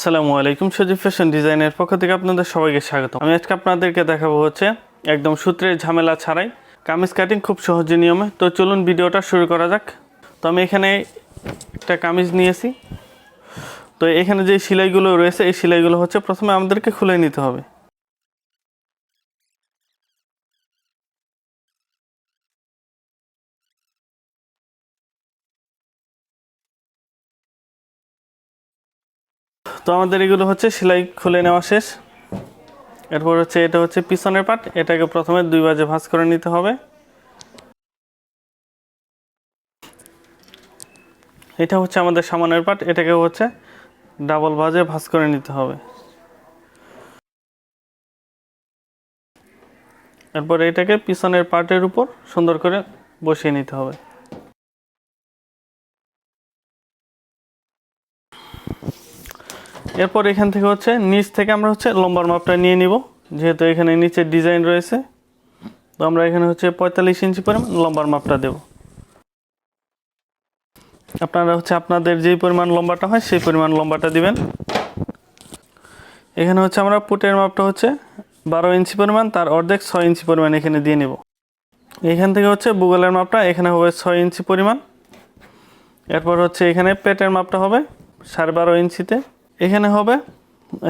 আসসালামু আলাইকুম সজীব ফ্যাশন ডিজাইনের পক্ষ থেকে আপনাদের সবাইকে স্বাগত আমি আজকে আপনাদেরকে দেখাবো হচ্ছে একদম সূত্রের ঝামেলা ছাড়াই কামিজ কাটিং খুব সহজে নিয়মে। তো চলুন ভিডিওটা শুরু করা যাক। তো আমি এখানে একটা কামিজ নিয়েছি। তো এখানে যে সেলাইগুলো রয়েছে, এই সেলাইগুলো হচ্ছে প্রথমে আমাদেরকে খুলে নিতে হবে। তো আমাদের এগুলো হচ্ছে, সেলাই খুলে নেওয়া শেষ। এরপর হচ্ছে, এটা হচ্ছে পিছনের পাট। এটাকে প্রথমে দুই বাজে ভাঁজ করে নিতে হবে। এটা হচ্ছে আমাদের সামনের পাট। এটাকে হচ্ছে ডাবল ভাজে ভাঁজ করে নিতে হবে। এরপর এটাকে পিছনের পাটের উপর সুন্দর করে বসিয়ে নিতে হবে। এরপর এখান থেকে হচ্ছে নিচ থেকে আমরা হচ্ছে লম্বার মাপটা নিয়ে নিব, যেহেতু এখানে নিচে ডিজাইন রয়েছে। তো আমরা এখানে হচ্ছে পঁয়তাল্লিশ ইঞ্চি পরিমাণ লম্বার মাপটা দেব। আপনারা হচ্ছে আপনাদের যেই পরিমাণ লম্বাটা হয় সেই পরিমাণ লম্বাটা দিবেন। এখানে হচ্ছে আমরা পুটের মাপটা হচ্ছে বারো ইঞ্চি পরিমাণ, তার অর্ধেক ছয় ইঞ্চি পরিমাণ এখানে দিয়ে নেব। এখান থেকে হচ্ছে বুগলের মাপটা এখানে হবে ছয় ইঞ্চি পরিমাণ। এরপর হচ্ছে এখানে পেটের মাপটা হবে সাড়ে বারো ইঞ্চিতে। এখানে হবে,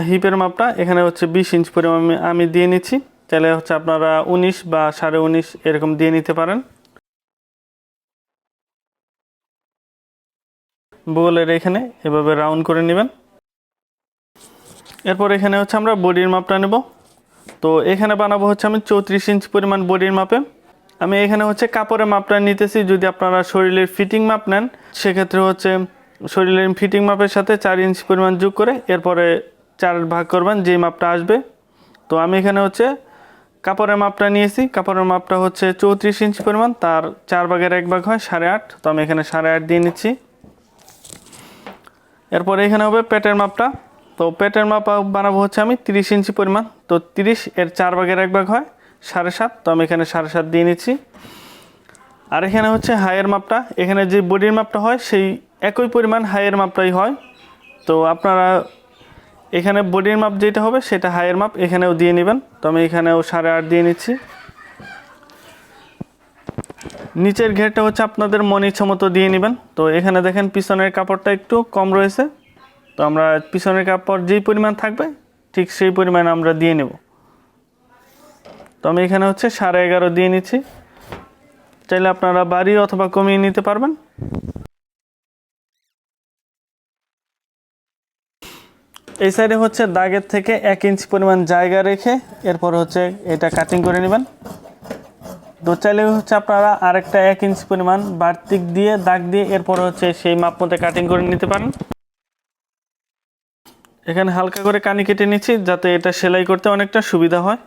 হিপের মাপটা, এখানে হচ্ছে বিশ ইঞ্চ পরিমাণ আমি- দিয়ে নিচ্ছি। তাহলে হচ্ছে আপনারা উনিশ বা সাড়ে উনিশ এরকম দিয়ে নিতে পারেন। বগলের এখানে এভাবে রাউন্ড করে নেবেন। এরপর এখানে হচ্ছে আমরা বডির মাপটা নেব। তো এখানে বানাবো হচ্ছে আমি চৌত্রিশ ইঞ্চ পরিমাণ বডির মাপে। আমি এখানে হচ্ছে কাপড়ের মাপটা নিতেছি। যদি আপনারা শরীরের ফিটিং মাপ নেন, সেক্ষেত্রে হচ্ছে শরীরের ফিটিং মাপের সাথে চার ইঞ্চ পরিমাণ যোগ করে এরপরে চার ভাগ করবেন, যেই মাপটা আসবে। তো আমি এখানে হচ্ছে কাপড়ের মাপটা নিয়েছি। কাপড়ের মাপটা হচ্ছে চৌত্রিশ ইঞ্চি পরিমাণ, তার চার ভাগের এক ভাগ হয় সাড়ে আট। তো আমি এখানে সাড়ে আট দিয়ে নিচ্ছি। এরপরে এখানে হবে পেটের মাপটা। তো পেটের মাপ বানাবো হচ্ছে আমি তিরিশ ইঞ্চি পরিমাণ। তো তিরিশ এর চার ভাগের এক ভাগ হয় সাড়ে সাত। তো আমি এখানে সাড়ে সাত দিয়ে নিচ্ছি। আর এখানে হচ্ছে হাইয়ের মাপটা। এখানে যে বডির মাপটা হয়, সেই একই পরিমাণ হাইয়ের মাপটাই হয়। তো আপনারা এখানে বডির মাপ যেটা হবে, সেটা হাইয়ের মাপ এখানেও দিয়ে নেবেন। তো আমি এখানেও সাড়ে আট দিয়ে নিচ্ছি। নিচের ঘেরটা হচ্ছে আপনাদের মন মতো দিয়ে নেবেন। তো এখানে দেখেন পিছনের কাপড়টা একটু কম রয়েছে। তো আমরা পিছনের কাপড় যেই পরিমাণ থাকবে, ঠিক সেই পরিমাণ আমরা দিয়ে নেব। তো আমি এখানে হচ্ছে সাড়ে এগারো দিয়ে নিচ্ছি। চাইলে আপনারা বাড়ি অথবা কমিয়ে নিতে পারবেন। এই সাইডে হচ্ছে দাগের থেকে এক ইঞ্চি পরিমাণ জায়গা রেখে এরপর হচ্ছে এটা কাটিং করে নেবেন। তো চাইলে হচ্ছে আপনারা আরেকটা এক ইঞ্চি পরিমাণ বাড়তিক দিয়ে, দাগ দিয়ে এরপর হচ্ছে সেই মাপ মতো কাটিং করে নিতে পারেন। এখানে হালকা করে কানি কেটে নিচ্ছি যাতে এটা সেলাই করতে অনেকটা সুবিধা হয়।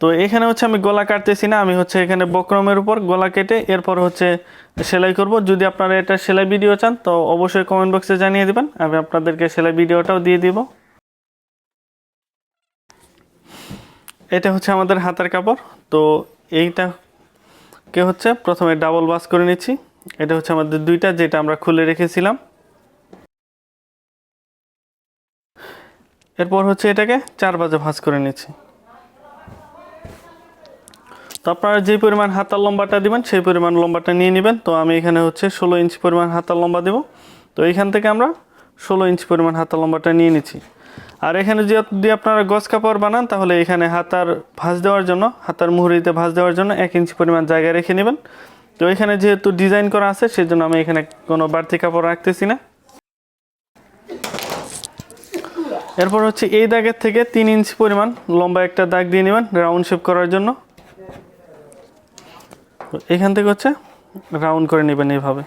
তো এখানে হচ্ছে আমি গলা কাটতেছি না, আমি হচ্ছে এখানে বক্রমের উপর গলা কেটে এরপর হচ্ছে সেলাই করব। যদি আপনারা এটা সেলাই ভিডিও চান, তো অবশ্যই কমেন্ট বক্সে জানিয়ে দেবেন, আমি আপনাদেরকে সেলাই ভিডিওটাও দিয়ে দিব। এটা হচ্ছে আমাদের হাতের কাপড়, তো এইটাকে হচ্ছে প্রথমে ডাবল বাস করে নিচ্ছি। এটা হচ্ছে আমাদের দুইটা, যেটা আমরা খুলে রেখেছিলাম। এরপর হচ্ছে এটাকে চার বাজে ভাঁজ করে নিচ্ছি। তো আপনারা যে পরিমাণ হাতার লম্বাটা দিবেন, সেই পরিমাণ লম্বাটা নিয়ে নেবেন। তো আমি এখানে হচ্ছে ষোলো ইঞ্চি পরিমাণ হাতার লম্বা দেব। তো এইখান থেকে আমরা ষোলো ইঞ্চি পরিমাণ হাতার লম্বাটা নিয়ে নিচ্ছি। আর এখানে যদি আপনারা গজ কাপড় বানান, তাহলে এখানে হাতার ভাঁজ দেওয়ার জন্য, হাতার মুহুরিতে ভাঁজ দেওয়ার জন্য এক ইঞ্চি পরিমাণ জায়গা রেখে নেবেন। তো এখানে যেহেতু ডিজাইন করা আছে, সেজন্য আমি এখানে কোনো বাড়তি কাপড় রাখতেছি না। এরপর হচ্ছে এই দাগের থেকে তিন ইঞ্চি পরিমাণ লম্বা একটা দাগ দিয়ে নেবেন, রাউন্ড শেপ করার জন্য। তো এখান থেকে হচ্ছে রাউন্ড করে নেবেন এইভাবে।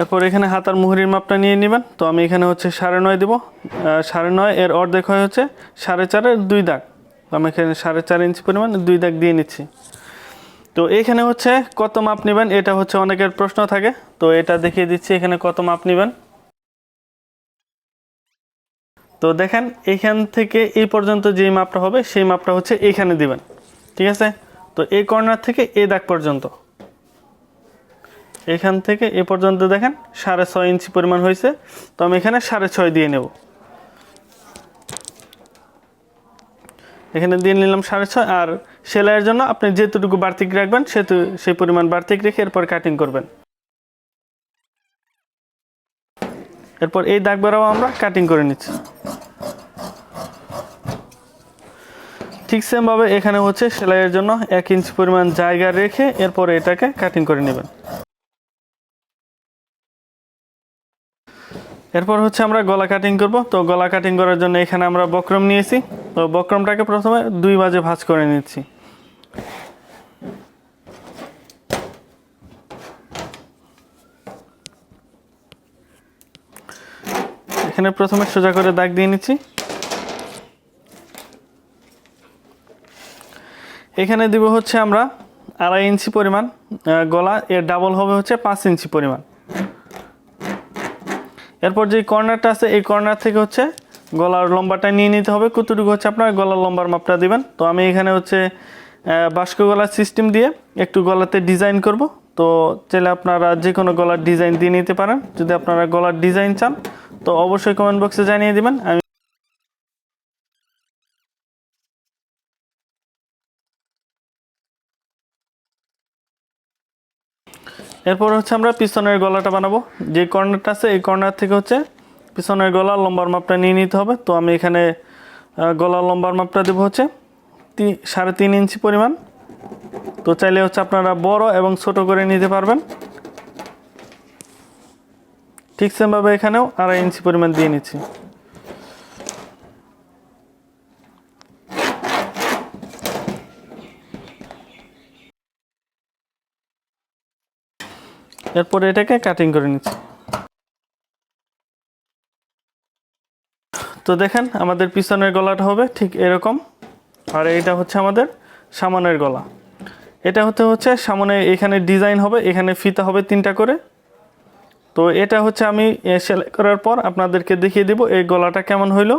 এরপর এখানে হাতার মুহুরির মাপটা নিয়ে নেবেন। তো আমি এখানে হচ্ছে সাড়ে নয় দেবো। সাড়ে নয়, এর অর্ধেক হয় হচ্ছে সাড়ে চারের দুই দাগ। আমি এখানে সাড়ে চার ইঞ্চি পরিমাণ দুই দাগ দিয়ে নিচ্ছি। তো এখানে হচ্ছে কত মাপ নেবেন এটা হচ্ছে অনেকের প্রশ্ন থাকে। তো এটা দেখিয়ে দিচ্ছি এখানে কত মাপ নেবেন। তো দেখেন, এখান থেকে এই পর্যন্ত যেই মাপটা হবে সেই মাপটা হচ্ছে এইখানে দিবেন। ঠিক আছে? তো এই কর্নার থেকে এ দাগ পর্যন্ত। এখান থেকে এ পর্যন্ত দেখেন, সাড়ে ছয় ইঞ্চি পরিমাণ হয়েছে। তো আমি এখানে সাড়ে ছয় দিয়ে নেব। এখানে দিয়ে নিলাম সাড়ে ছয়, আর সেলাইয়ের জন্য আপনি যেতটুকু বাড়তিক রাখবেন সেতু সেই পরিমাণ বাড়তিক রেখে এরপর কাটিং করবেন। এরপর এই দাগ বেরাও আমরা কাটিং করে নিচ্ছি। ঠিক সেমভাবে এখানে হচ্ছে সেলাইয়ের জন্য এক ইঞ্চ পরিমাণ জায়গা রেখে এরপরে এটাকে কাটিং করে নেবেন। এরপর হচ্ছে আমরা গলা কাটিং করব। তো গলা কাটিং করার জন্য এখানে আমরা বক্রম নিয়েছি। তো বক্রমটাকে প্রথমে দুই বাজে ভাঁজ করে নিচ্ছি। এখানে প্রথমে সোজা করে দাগ দিয়ে নিচ্ছি। এখানে দিব হচ্ছে আমরা আড়াই ইঞ্চি পরিমাণ গলা, এর ডাবল হবে হচ্ছে পাঁচ ইঞ্চি পরিমাণ। এরপর যে কর্নারটা আছে, এই কর্নার থেকে হচ্ছে গলার লম্বাটা নিয়ে নিতে হবে। কতটুকু হচ্ছে আপনার গলার লম্বার মাপটা দিবেন? তো আমি এখানে হচ্ছে বাস্ক গলার সিস্টেম দিয়ে একটু গলাতে ডিজাইন করব। তো চাইলে আপনারা যে কোনো গলার ডিজাইন দিয়ে নিতে পারেন। যদি আপনারা গলার ডিজাইন চান, তো অবশ্যই কমেন্ট বক্সে জানিয়ে দিবেন। আমি এরপর হচ্ছে আমরা পিছনের গলাটা বানাবো। যে কর্নারটা আছে, এই কর্নার থেকে হচ্ছে পিছনের গলা লম্বার মাপটা নিয়ে নিতে হবে। তো আমি এখানে গলার লম্বার মাপটা দেবো হচ্ছে সাড়ে তিন ইঞ্চি পরিমাণ। তো চাইলে হচ্ছে আপনারা বড় এবং ছোট করে নিতে পারবেন। ঠিক সেমভাবে এখানেও আড়াই ইঞ্চি পরিমাণ দিয়ে নিচ্ছি। এরপরে এটাকে কাটিং করে নিচ্ছি। তো দেখেন, আমাদের পিছনের গলাটা হবে ঠিক এরকম, আর এটা হচ্ছে আমাদের সামনের গলা। এটা হতে হচ্ছে সামনে এখানে ডিজাইন হবে, এখানে ফিতা হবে তিনটা করে। তো এটা হচ্ছে আমি সেলাই করার পর আপনাদেরকে দেখিয়ে দিব এই গলাটা কেমন হইল।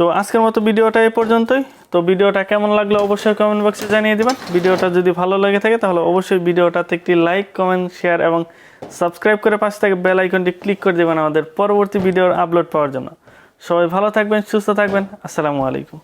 তো আজকের মতো ভিডিওটা এই পর্যন্তই। তো ভিডিওটা কেমন লাগল অবশ্যই কমেন্ট বক্সে জানিয়ে দেবেন। ভিডিওটা যদি ভালো লেগে থাকে তাহলে অবশ্যই ভিডিওটাতে একটি লাইক কমেন্ট শেয়ার এবং সাবস্ক্রাইব করে পাশে থেকে বেল আইকনটি ক্লিক করে দেবেন আমাদের পরবর্তী ভিডিওর আপলোড পাওয়ার জন্য। সবাই ভালো থাকবেন, সুস্থ থাকবেন। আসসালামু আলাইকুম।